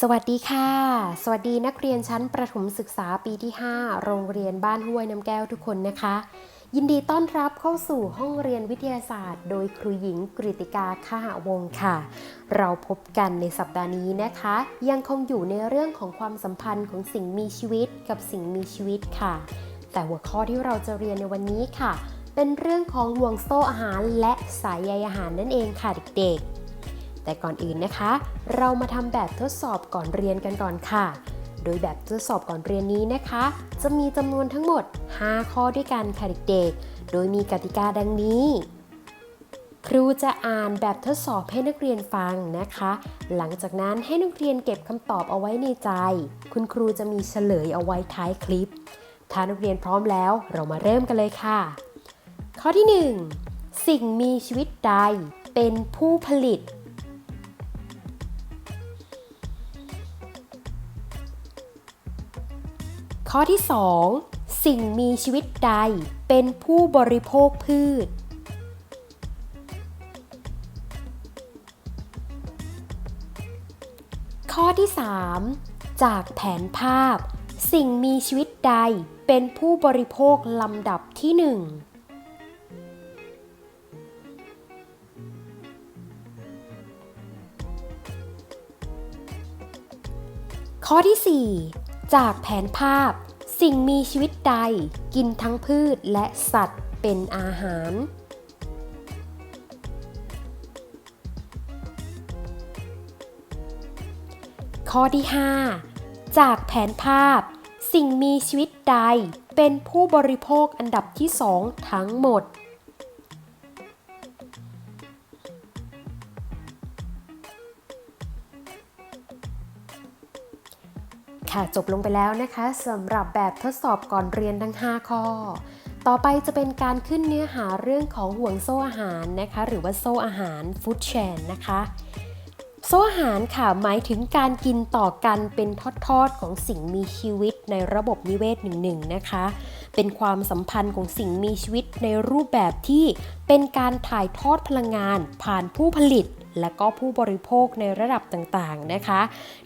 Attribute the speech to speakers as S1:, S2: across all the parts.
S1: สวัสดีค่ะ สวัสดีนักเรียนชั้นประถมศึกษาปีที่ 5 โรงเรียนบ้านห้วยน้ำแก้วทุกคนนะคะ ยินดีต้อนรับเข้าสู่ห้องเรียนวิทยาศาสตร์ โดยครูหญิงกริติกาข้าหวงค่ะ เราพบกันในสัปดาห์นี้นะคะ ยังคงอยู่ในเรื่องของความสัมพันธ์ของสิ่งมีชีวิตกับสิ่งมีชีวิตค่ะ แต่หัวข้อที่เราจะเรียนในวันนี้ค่ะ เป็นเรื่องของห่วงโซ่อาหารและสายใยอาหารนั่นเองค่ะเด็กๆ แต่ก่อนอื่นนะคะ เรามาทำแบบทดสอบก่อนเรียนกันก่อนค่ะ โดยแบบทดสอบก่อนเรียนนี้นะคะ จะมีจำนวนทั้งหมด 5 ข้อด้วยกันค่ะเด็กๆ โดยมีกติกาดังนี้ ครูจะอ่านแบบทดสอบให้นักเรียนฟังนะคะ หลังจากนั้นให้นักเรียนเก็บคำตอบเอาไว้ในใจ คุณครูจะมีเฉลยเอาไว้ท้ายคลิป ถ้านักเรียนพร้อมแล้ว เรามาเริ่มกันเลยค่ะ ข้อที่ 1 สิ่งมีชีวิตใดเป็นผู้ผลิต ข้อที่ 2 สิ่งมีชีวิตใดเป็นผู้บริโภคพืช ข้อที่ 3 จากแผนภาพ สิ่งมีชีวิตใดเป็นผู้บริโภคลำดับที่ 1ข้อที่ 4 จากแผนภาพ สิ่งมีชีวิตใด กินทั้งพืชและสัตว์เป็นอาหาร ข้อที่ 5 จากแผนภาพ สิ่งมีชีวิตใดเป็นผู้บริโภคอันดับที่2ทั้งหมด ค่ะจบลงไปแล้วนะคะสำหรับแบบทดสอบก่อนเรียนทั้ง 5 ข้อ ต่อไปจะเป็นการขึ้นเนื้อหาเรื่องของห่วงโซ่อาหารนะคะ หรือว่าโซ่อาหาร food chain นะคะโซ่อาหารค่ะหมายถึงการกินต่อกันเป็นทอดๆของสิ่งมีชีวิตในระบบนิเวศหนึ่งๆนะคะ เป็นความสัมพันธ์ของสิ่งมีชีวิตในรูปแบบที่เป็นการถ่ายทอดพลังงานผ่านผู้ผลิต และก็ผู้บริโภคในระดับต่างๆนะคะ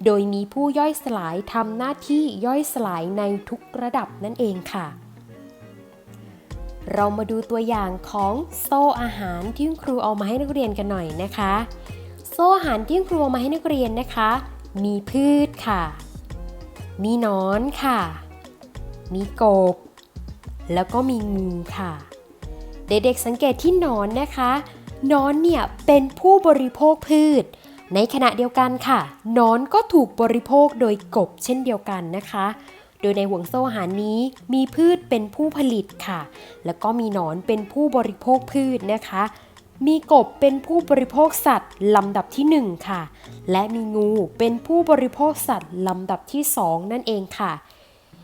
S1: โดยมีผู้ย่อยสลายทำหน้าที่ย่อยสลายในทุกระดับนั่นเองค่ะเรามาดูตัวอย่างของโซ่อาหารที่คุณครูเอามาให้นักเรียนกันหน่อยนะคะ โซ่อาหารที่คุณครูเอามาให้นักเรียนนะคะ มีพืชค่ะ มีนอนค่ะ มีกบ แล้วก็มีงูค่ะ เด็กๆสังเกตที่นอนนะคะ นอนเนี่ยเป็นผู้บริโภคพืช ในขณะเดียวกันค่ะนอนก็ถูกบริโภคโดยกบเช่นเดียวกันนะคะ โดยในห่วงโซ่อาหารนี้มีพืชเป็นผู้ผลิตค่ะ แล้วก็มีนอนเป็นผู้บริโภคพืชนะคะ มีกบเป็นผู้บริโภคสัตว์ลำดับที่ 1 ค่ะ และมีงูเป็นผู้บริโภคสัตว์ลำดับที่ 2 นั่นเองค่ะ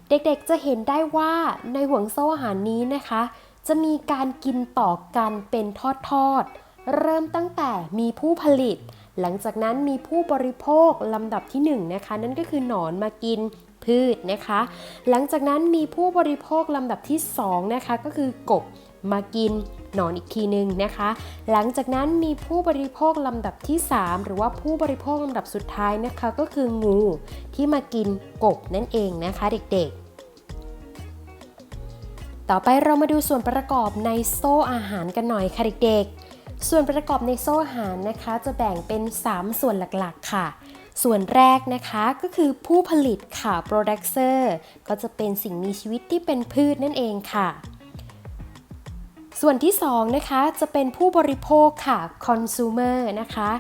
S1: เด็กๆจะเห็นได้ว่าในห่วงโซ่อาหารนี้นะคะจะมีการกินต่อกันเป็นทอดๆ เริ่มตั้งแต่มีผู้ผลิต หลังจากนั้นมีผู้บริโภคลำดับที่1นนะคะ นั่นก็คือหนอนมากินพืชนะคะ หลังจากนั้นมีผู้บริโภคลำดับที่2นะคะก็คือกบมากินหนอนอีกทีหนึ่งนะคะ หลังจากนั้นมีผู้บริโภคลำดับที่ 3 หรือว่าผู้บริโภคลำดับสุดท้ายนะคะ ก็คืองูที่มากินกบนั่นเองนะคะเด็กๆ ต่อไปเรามาดูส่วนประกอบในโซ่อาหารกันหน่อยค่ะเด็กๆ ส่วนประกอบในโซ่อาหารนะคะ จะแบ่งเป็น 3 ส่วนหลักๆ ค่ะ ส่วนแรกนะคะก็คือผู้ผลิตค่ะ producer ก็จะเป็นสิ่งมีชีวิตที่เป็นพืชนั่นเองค่ะ ส่วนที่2นะคะจะเป็นผู้บริโภคค่ะ consumer นะคะ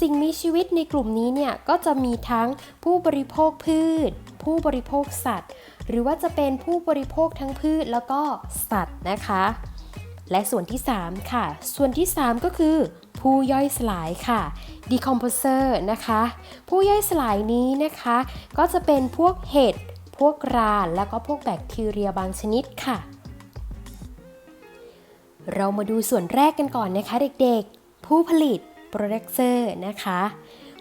S1: สิ่งมีชีวิตในกลุ่มนี้เนี่ยก็จะมีทั้งผู้บริโภคพืช ผู้บริโภคสัตว์ หรือว่าจะเป็นผู้บริโภคทั้งพืชแล้วก็สัตว์นะคะ และส่วนที่ 3 ค่ะ ส่วนที่ 3 ก็คือ ผู้ย่อยสลายค่ะ decomposer นะคะ ผู้ย่อยสลายนี้นะคะ ก็จะเป็นพวกเห็ด พวกราแล้วก็พวกแบคทีเรียบางชนิดค่ะ เรามาดูส่วนแรกกันก่อนนะคะเด็กๆ ผู้ผลิต producer นะคะ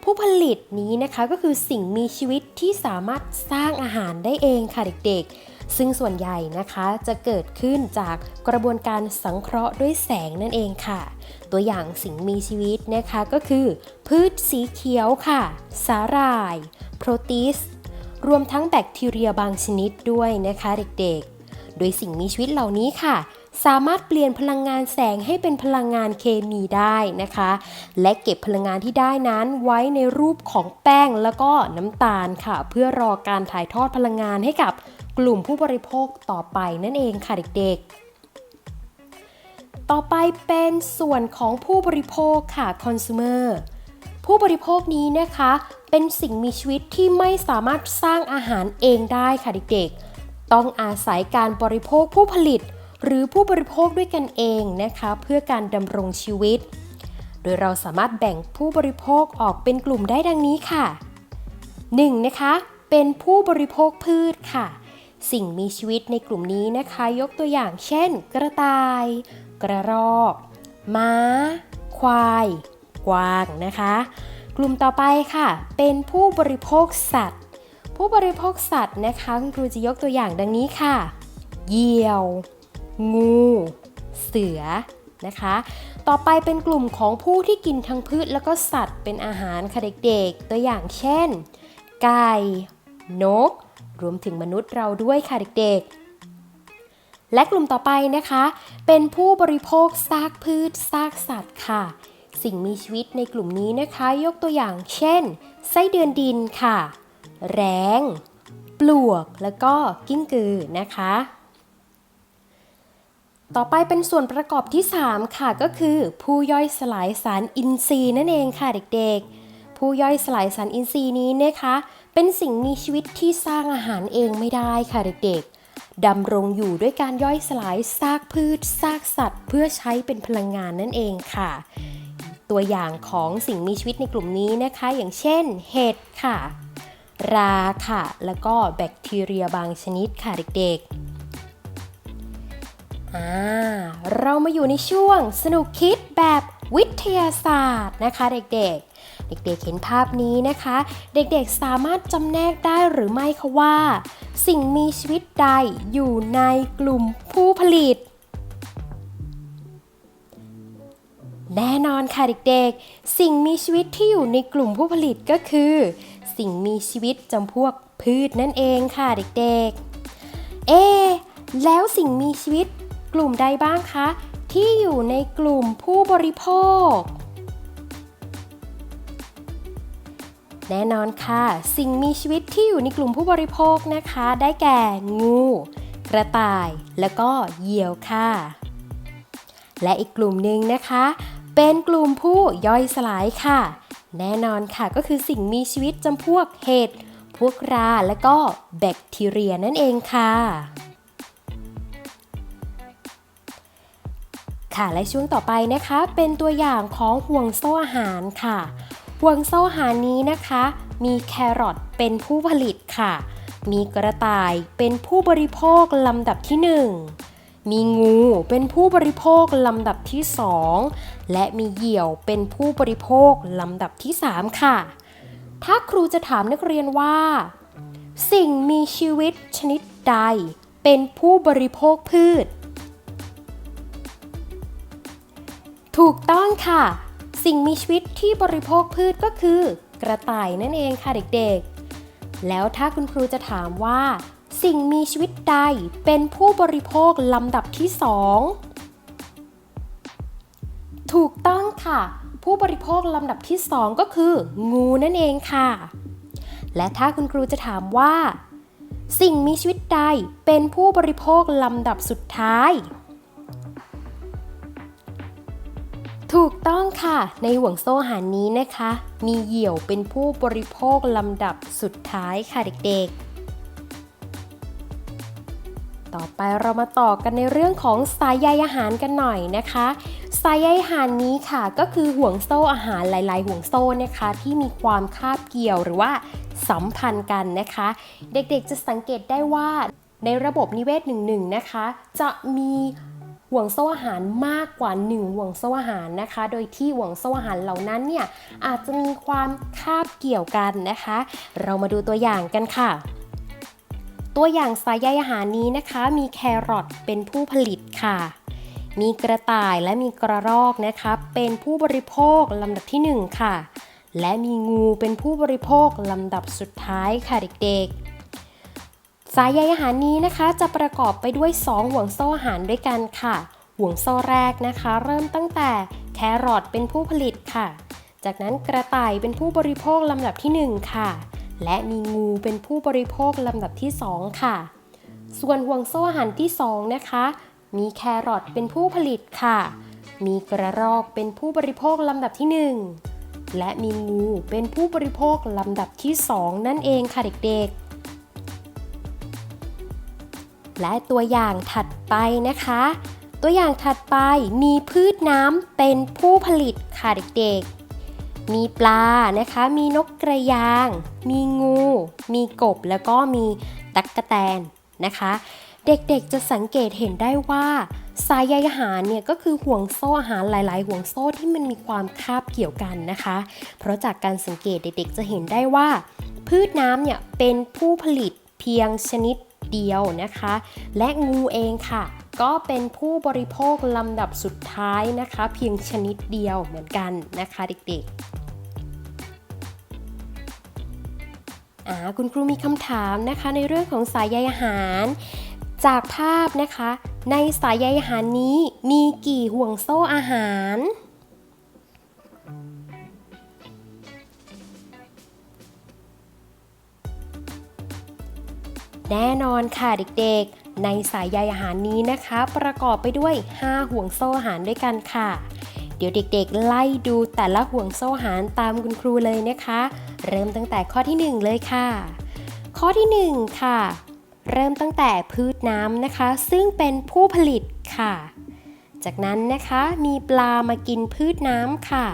S1: ผู้ผลิตนี้นะคะก็คือสิ่งมีชีวิตที่สามารถสร้างอาหารได้เองค่ะเด็กๆ ซึ่งส่วนใหญ่นะคะจะเกิดขึ้นจากกระบวนการสังเคราะห์ด้วยแสงนั่นเองค่ะ ตัวอย่างสิ่งมีชีวิตนะคะก็คือ พืชสีเขียวค่ะ สาหร่าย โปรตีสรวมทั้งแบคทีเรียบางชนิดด้วยนะคะเด็กๆ โดยสิ่งมีชีวิตเหล่านี้ค่ะ สามารถเปลี่ยนพลังงานแสงให้เป็นพลังงานเคมีได้นะคะ และเก็บพลังงานที่ได้นั้นไว้ในรูปของแป้งแล้วก็น้ำตาลค่ะ เพื่อรอการถ่ายทอดพลังงานให้กับ กลุ่มผู้บริโภคต่อไปนั่นเองค่ะเด็กๆ ต่อไปเป็นส่วนของผู้บริโภคค่ะ consumer ผู้บริโภคนี้นะคะ เป็นสิ่งมีชีวิตที่ไม่สามารถสร้างอาหารเองได้ค่ะเด็กๆ ต้องอาศัยการบริโภคผู้ผลิต หรือผู้บริโภคด้วยกันเองนะคะ เพื่อการดำรงชีวิต โดยเราสามารถแบ่งผู้บริโภคออกเป็นกลุ่มได้ดังนี้ค่ะ 1. นะคะ เป็นผู้บริโภคพืชค่ะ สิ่งมีชีวิตในกลุ่มนี้นะคะ ยกตัวอย่างเช่น กระต่าย กระรอก ม้า ควาย กวางนะคะ กลุ่มต่อไปค่ะ เป็นผู้บริโภคสัตว์ ผู้บริโภคสัตว์นะคะคุณครูจะยกตัวอย่างดังนี้ค่ะ เหยี่ยว งู เสือนะคะ ต่อไปเป็นกลุ่มของผู้ที่กินทั้งพืชแล้วก็สัตว์เป็นอาหารค่ะเด็กๆ ตัวอย่างเช่น ไก่ นก รวมถึงมนุษย์เราด้วยค่ะเด็กๆ และกลุ่มต่อไปนะคะ เป็นผู้บริโภคซากพืชซากสัตว์ค่ะ สิ่งมีชีวิตในกลุ่มนี้นะคะ ยกตัวอย่างเช่น ไส้เดือนดินค่ะ แรง ปลวก แล้วก็กิ้งกือนะคะ ต่อไปเป็นส่วนประกอบที่ 3 ค่ะ ก็คือ ผู้ย่อยสลายสารอินทรีย์นั่นเองค่ะเด็กๆ ผู้ย่อยสลายสารอินทรีย์นี้นะคะ เป็นสิ่งมีชีวิตที่สร้างอาหารเองไม่ได้ค่ะเด็กๆ ดำรงอยู่ด้วยการย่อยสลายซากพืชซากสัตว์ เพื่อใช้เป็นพลังงานนั่นเองค่ะ ตัวอย่างของสิ่งมีชีวิตในกลุ่มนี้นะคะ อย่างเช่น เห็ดค่ะ ราค่ะ แล้วก็แบคทีเรียบางชนิดค่ะเด็กๆอ่าเรามาอยู่ในช่วงสนุกคิดแบบวิทยาศาสตร์นะคะเด็กๆ เด็กๆเห็นภาพนี้นะคะ เด็กๆสามารถจำแนกได้หรือไม่คะว่า สิ่งมีชีวิตใดอยู่ในกลุ่มผู้ผลิต แน่นอนค่ะเด็กๆ สิ่งมีชีวิตที่อยู่ในกลุ่มผู้ผลิตก็คือ สิ่งมีชีวิตจำพวกพืชนั่นเองค่ะเด็กๆ เอ แล้วสิ่งมีชีวิตกลุ่มใดบ้างคะ ที่อยู่ในกลุ่มผู้บริโภค แน่นอนค่ะ สิ่งมีชีวิตที่อยู่ในกลุ่มผู้บริโภคนะคะ ได้แก่งู กระต่าย แล้วก็เหยี่ยวค่ะ และอีกกลุ่มหนึ่งนะคะ เป็นกลุ่มผู้ย่อยสลายค่ะ แน่นอนค่ะก็คือสิ่งมีชีวิตจำพวกเห็ดพวกราและก็แบคทีเรียนั่นเองค่ะ ค่ะและช่วงต่อไปนะคะ เป็นตัวอย่างของห่วงโซ่อาหารค่ะ ห่วงโซ่อาหารนี้นะคะ มีแครอทเป็นผู้ผลิตค่ะ มีกระต่ายเป็นผู้บริโภคลำดับที่ 1 มีงูเป็นผู้บริโภคลำดับที่ 2 และมีเหยี่ยวเป็นผู้บริโภคลำดับที่ 3 ค่ะ ถ้าครูจะถามนักเรียนว่า สิ่งมีชีวิตชนิดใด เป็นผู้บริโภคพืช ถูกต้องค่ะ สิ่งมีชีวิตที่บริโภคพืชก็คือ กระต่ายนั่นเองค่ะเด็กๆ แล้วถ้าคุณครูจะถามว่า สิ่งมีชีวิตใดเป็นผู้บริโภคลำดับที่2ถูกต้องค่ะ ผู้บริโภคลำดับที่2ก็คือ งูนั่นเองค่ะ และถ้าคุณครูจะถามว่า สิ่งมีชีวิตใดเป็นผู้บริโภคลำดับสุดท้าย ถูกต้องค่ะ ในห่วงโซ่อาหารนี้นะคะ มีเหยี่ยวเป็นผู้บริโภคลำดับสุดท้ายค่ะเด็กๆ ต่อไปเรามาต่อกันในเรื่องของสายใยอาหารกันหน่อยนะคะ สายใยอาหารนี้ค่ะ ก็คือห่วงโซ่อาหารหลาย ๆ ห่วงโซ่นะคะ ที่มีความคาบเกี่ยวหรือว่าสัมพันธ์กันนะคะ เด็กๆจะสังเกตได้ว่าในระบบนิเวศหนึ่งๆนะคะ จะมี ห่วงโซ่อาหารมากกว่า 1 ห่วงโซ่อาหารนะคะ โดยที่ห่วงโซ่อาหารเหล่านั้นเนี่ยอาจจะมีความคาบเกี่ยวกันนะคะ เรามาดูตัวอย่างกันค่ะตัวอย่างสายใยอาหารนี้นะคะ มีแครอทเป็นผู้ผลิตค่ะ มีกระต่ายและมีกระรอกนะคะ เป็นผู้บริโภคลำดับที่ 1 ค่ะ และมีงูเป็นผู้บริโภคลำดับสุดท้ายค่ะเด็กๆ สายใยอาหารนี้นะคะจะประกอบไปด้วย 2 ห่วงโซ่อาหารด้วยกันค่ะ ห่วงโซ่แรกนะคะ เริ่มตั้งแต่แครอทเป็นผู้ผลิตค่ะ จากนั้นกระต่ายเป็นผู้บริโภคลำดับที่ 1 ค่ะ และมีงูเป็นผู้บริโภคลำดับที่ 2 ค่ะ ส่วนห่วงโซ่อาหารที่ 2 นะคะ มีแครอทเป็นผู้ผลิตค่ะ มีกระรอกเป็นผู้บริโภคลำดับที่ 1 และมีงูเป็นผู้บริโภคลำดับที่ 2 นั่นเองค่ะเด็กๆ และตัวอย่างถัดไปนะคะ ตัวอย่างถัดไปมีพืชน้ำเป็นผู้ผลิตค่ะเด็กๆ มีปลานะคะ มีนกกระยาง มีงู มีกบแล้วก็มีตั๊กแตนนะคะ เด็กๆจะสังเกตเห็นได้ว่าสายใยอาหารเนี่ยก็คือห่วงโซ่อาหารหลาย ๆ ห่วงโซ่ที่มันมีความคาบเกี่ยวกันนะคะ เพราะจากการสังเกตเด็กๆจะเห็นได้ว่า พืชน้ำเนี่ยเป็นผู้ผลิตเพียงชนิด เดียวนะคะ และงูเองค่ะ ก็เป็นผู้บริโภคลำดับสุดท้ายนะคะ เพียงชนิดเดียวเหมือนกันนะคะเด็กๆอ่าคุณครูมีคำถามนะคะในเรื่องของสายใยอาหาร จากภาพนะคะ ในสายใยอาหารนี้มีกี่ห่วงโซ่อาหาร แน่นอนค่ะเด็กๆ ในสายใยอาหารนี้นะคะ ประกอบไปด้วย 5 ห่วงโซ่อาหารด้วยกันค่ะ เดี๋ยวเด็กๆ ไล่ดูแต่ละห่วงโซ่อาหารตามคุณครูเลยนะคะ เริ่มตั้งแต่ข้อที่ 1 เลยค่ะ ข้อที่ 1 ค่ะ เริ่มตั้งแต่พืชน้ำนะคะ ซึ่งเป็นผู้ผลิตค่ะ จากนั้นนะคะมีปลามากินพืชน้ำค่ะ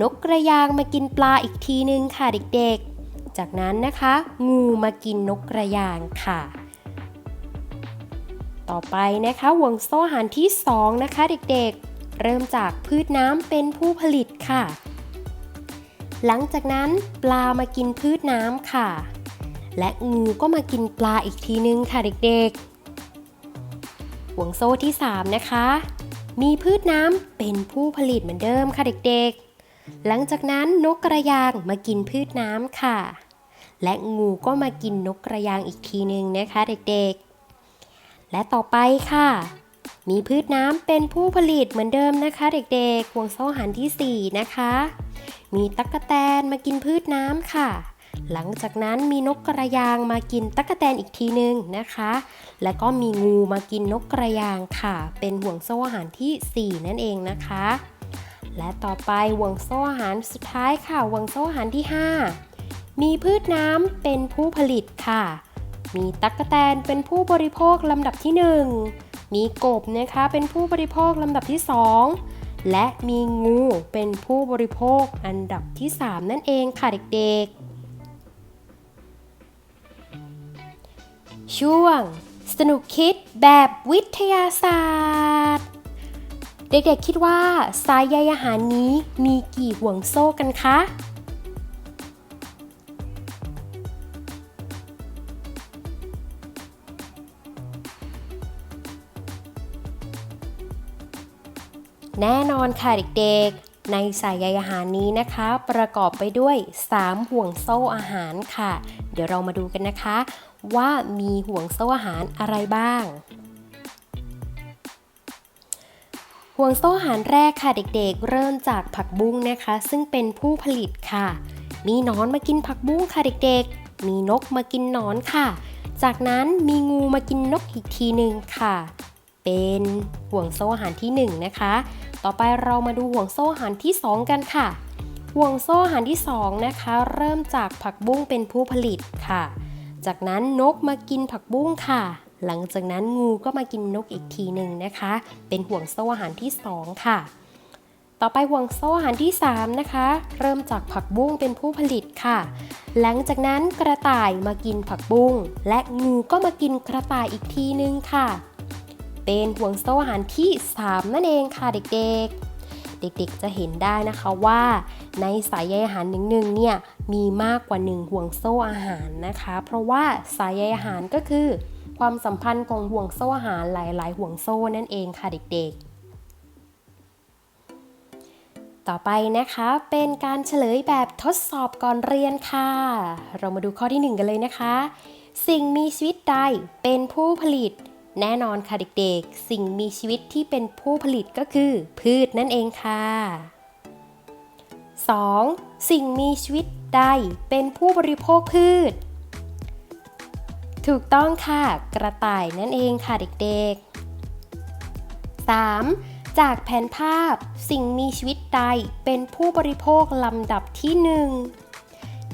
S1: นกกระยางมากินปลาอีกทีนึงค่ะเด็กๆ จากนั้นนะคะ งูมากินนกกระยางค่ะ ต่อไปนะคะห่วงโซ่อาหารที่ 2 นะคะเด็กๆ เริ่มจากพืชน้ำเป็นผู้ผลิตค่ะ หลังจากนั้นปลามากินพืชน้ำค่ะ และงูก็มากินปลาอีกทีนึงค่ะเด็กๆ ห่วงโซ่ที่ 3 นะคะ มีพืชน้ำเป็นผู้ผลิตเหมือนเดิมค่ะเด็กๆหลังจากนั้นนกกระยางมากินพืชน้ำค่ะ และงูก็มากินนกกระยางอีกทีหนึ่งนะคะเด็กๆ และต่อไปค่ะ มีพืชน้ำเป็นผู้ผลิตเหมือนเดิมนะคะ เด็กๆห่วงโซ่อาหารที่ 4 นะคะ มีตั๊กแตนมากินพืชน้ำค่ะ หลังจากนั้นมีนกกระยางมากินตั๊กแตนอีกทีหนึ่งนะคะ และก็มีงูมากินนกกระยางค่ะ เป็นห่วงโซ่อาหารที่ 4 นั่นเองนะคะและต่อไปห่วงโซ่อาหารสุดท้ายค่ะห่วงโซ่อาหารที่ 5 มีพืชน้ำเป็นผู้ผลิตค่ะ มีตั๊กแตนเป็นผู้บริโภคลำดับที่ 1 มีกบนะคะเป็นผู้บริโภคลำดับที่ 2 และมีงูเป็นผู้บริโภคอันดับที่ 3 นั่นเองค่ะเด็กๆ ช่วง สนุกคิดแบบวิทยาศาสตร์ เด็กๆคิดว่าสายใยอาหารนี้มีกี่ห่วงโซ่กันคะ แน่นอนค่ะเด็กๆ ในสายใยอาหารนี้นะคะ ประกอบไปด้วย 3 ห่วงโซ่อาหารค่ะ เดี๋ยวเรามาดูกันนะคะ ว่ามีห่วงโซ่อาหารอะไรบ้าง ห่วงโซ่อาหารแรกค่ะเด็กๆ เริ่มจากผักบุ้งนะคะ ซึ่งเป็นผู้ผลิตค่ะ มีนอนมากินผักบุ้งค่ะเด็กๆ มีนกมากินนอนค่ะ จากนั้นมีงูมากินนกอีกทีหนึ่งค่ะ เป็นห่วงโซ่อาหารที่ 1 นะคะ ต่อไปเรามาดูห่วงโซ่อาหารที่ 2 กันค่ะ ห่วงโซ่อาหารที่ 2 นะคะ เริ่มจากผักบุ้งเป็นผู้ผลิตค่ะ จากนั้นนกมากินผักบุ้งค่ะ หลังจากนั้นงูก็มากินนกอีกทีหนึ่งนะคะ เป็นห่วงโซ่อาหารที่ 2 ค่ะ ต่อไปห่วงโซ่อาหารที่ 3 นะคะ เริ่มจากผักบุ้งเป็นผู้ผลิตค่ะ หลังจากนั้นกระต่ายมากินผักบุ้งและงูก็มากินกระต่ายอีกทีนึงค่ะ เป็นห่วงโซ่อาหารที่ 3 นั่นเองค่ะเด็กๆเด็กๆ จะเห็นได้นะคะว่าในสายใยอาหารหนึ่งๆเนี่ยมีมากกว่า 1 ห่วงโซ่อาหารนะคะ เพราะว่าสายใยอาหารก็คือ ความสัมพันธ์ของห่วงโซ่อาหารหลาย ๆ ห่วงโซ่นั่นเองค่ะเด็กๆ ต่อไปนะคะเป็นการเฉลยแบบทดสอบก่อนเรียนค่ะ เรามาดูข้อที่หนึ่งกันเลยนะคะ สิ่งมีชีวิตใดเป็นผู้ผลิต แน่นอนค่ะเด็กๆ สิ่งมีชีวิตที่เป็นผู้ผลิตก็คือ พืชนั่นเองค่ะ 2. สิ่งมีชีวิตใดเป็นผู้บริโภคพืช ถูกต้องค่ะ กระต่ายนั่นเองค่ะเด็กๆ 3. จากแผนภาพสิ่งมีชีวิตใดเป็นผู้บริโภคลำดับที่ 1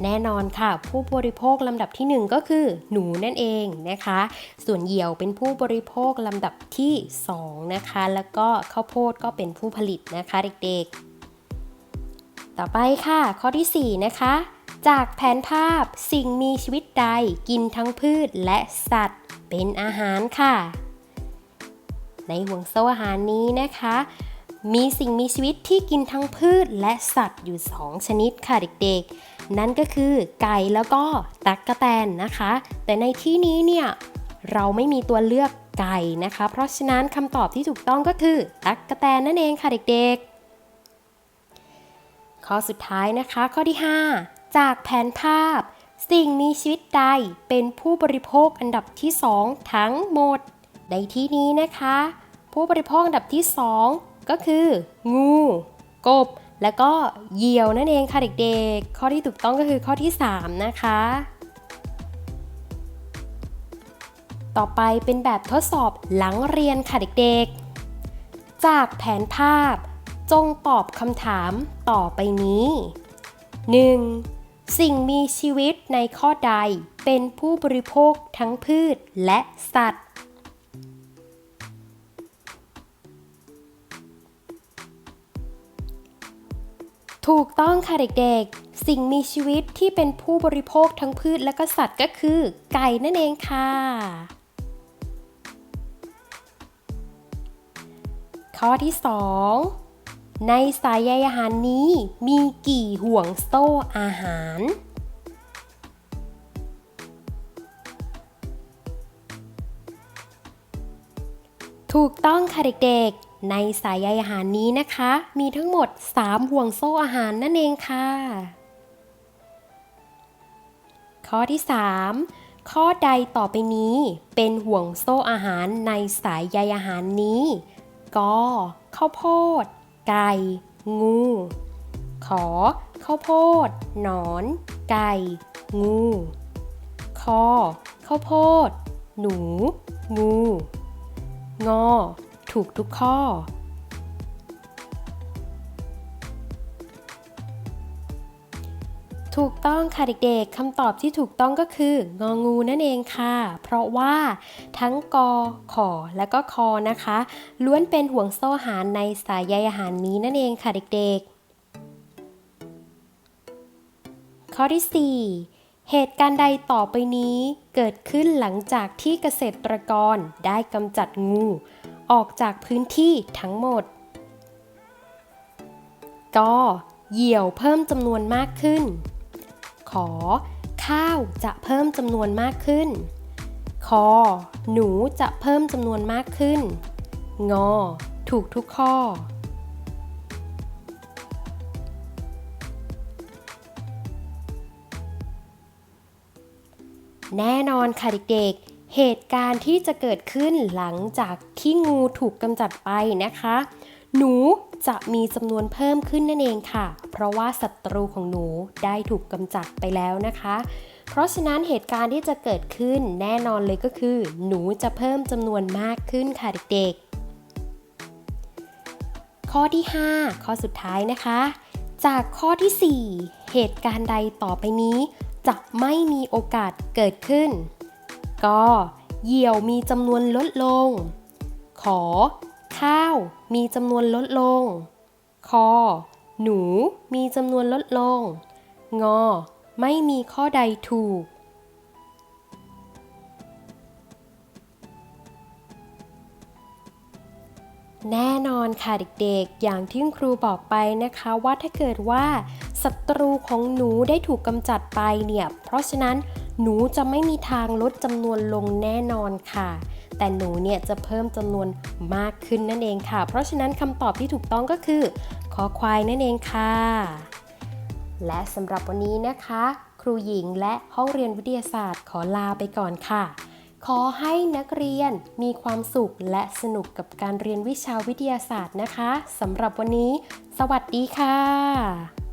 S1: แน่นอนค่ะ ผู้บริโภคลำดับที่ 1 ก็คือหนูนั่นเองนะคะ ส่วนเหยี่ยวเป็นผู้บริโภคลำดับที่ 2 นะคะ แล้วก็ข้าวโพดก็เป็นผู้ผลิตนะคะเด็กๆ ต่อไปค่ะ ข้อที่ 4 นะคะ จากแผนภาพสิ่งมีชีวิตใดกินทั้งพืชและสัตว์เป็นอาหารค่ะ ในห่วงโซ่อาหารนี้นะคะมีสิ่งมีชีวิตที่กินทั้งพืชและสัตว์อยู่ 2 ชนิดค่ะเด็กๆ นั่นก็คือไก่แล้วก็ตั๊กะแตนนะคะ แต่ในที่นี้เนี่ยเราไม่มีตัวเลือกไก่นะคะ เพราะฉะนั้นคำตอบที่ถูกต้องก็คือตั๊กะแตนนั่นเองค่ะเด็กๆ ข้อสุดท้ายนะคะ ข้อที่ 5 จากแผนภาพ สิ่งมีชีวิตใดเป็นผู้บริโภคอันดับที่ 2 ทั้งหมด ในที่นี้นะคะ ผู้บริโภคอันดับที่ 2 ก็คือ งู กบ และก็เหยี่ยวนั่นเองค่ะเด็กๆ ข้อที่ถูกต้องก็คือข้อที่ 3 นะคะ ต่อไปเป็นแบบทดสอบหลังเรียนค่ะเด็กๆ จากแผนภาพจงตอบคำถามต่อไปนี้ 1. สิ่งมีชีวิตในข้อใดเป็นผู้บริโภคทั้งพืชและสัตว์ ถูกต้องค่ะเด็กๆ สิ่งมีชีวิตที่เป็นผู้บริโภคทั้งพืชและก็สัตว์ก็คือ ไก่นั่นเองค่ะ ข้อที่ 2 ในสายใยอาหารนี้มีกี่ห่วงโซ่อาหาร ถูกต้องค่ะเด็กๆ ในสายใยอาหารนี้นะคะ มีทั้งหมด 3 ห่วงโซ่อาหารนั่นเองค่ะ ข้อที่ 3 ข้อใดต่อไปนี้เป็นห่วงโซ่อาหารในสายใยอาหารนี้กอข้าวโพด ไก่ งู ขอข้าวโพด หนอน ไก่ งูคอข้าวโพด หนู งู งอ ถูกทุกข้อ ถูกต้องค่ะเด็กๆคำตอบที่ถูกต้องก็คืององูนั่นเองค่ะ เพราะว่าทั้งกอขอและก็คอนะคะ ล้วนเป็นห่วงโซ่อาหารในสายใยอาหารนี้นั่นเองค่ะเด็กๆข้อที่ 4 เหตุการณ์ใดต่อไปนี้เกิดขึ้นหลังจากที่เกษตรกรได้กำจัดงู ออกจากพื้นที่ทั้งหมด กเหยี่ยวเพิ่มจำนวนมากขึ้น ขอ ข้าวจะเพิ่มจำนวนมากขึ้น คอ หนูจะเพิ่มจำนวนมากขึ้น งอ ถูกทุกข้อ แน่นอนค่ะเด็กๆ เหตุการณ์ที่จะเกิดขึ้นหลังจากที่งูถูกกำจัดไปนะคะ หนูจะมีจำนวนเพิ่มขึ้นนั่นเองค่ะ เพราะว่าศัตรูของหนูได้ถูกกำจัดไปแล้วนะคะ เพราะฉะนั้นเหตุการณ์ที่จะเกิดขึ้นแน่นอนเลยก็คือ หนูจะเพิ่มจำนวนมากขึ้นค่ะเด็กๆ ข้อที่ 5 ข้อสุดท้ายนะคะ จากข้อที่ 4 เหตุการณ์ใดต่อไปนี้ จะไม่มีโอกาสเกิดขึ้น ก็เหยี่ยวมีจำนวนลดลง ขอ ข้าว มีจำนวนลดลง คอ หนู มีจำนวนลดลง งอ ไม่มีข้อใดถูก แน่นอนค่ะเด็กๆ อย่างที่คุณครูบอกไปนะคะว่าถ้าเกิดว่าศัตรูของหนูได้ถูกกำจัดไปเนี่ย เพราะฉะนั้น หนูจะไม่มีทางลดจำนวนลงแน่นอนค่ะ แต่หนูเนี่ยจะเพิ่มจำนวนมากขึ้นนั่นเองค่ะ เพราะฉะนั้นคำตอบที่ถูกต้องก็คือ ขอควายนั่นเองค่ะ และสำหรับวันนี้นะคะ ครูหญิงและห้องเรียนวิทยาศาสตร์ขอลาไปก่อนค่ะ ขอให้นักเรียนมีความสุขและสนุกกับการเรียนวิชาวิทยาศาสตร์นะคะสำหรับวันนี้ สวัสดีค่ะ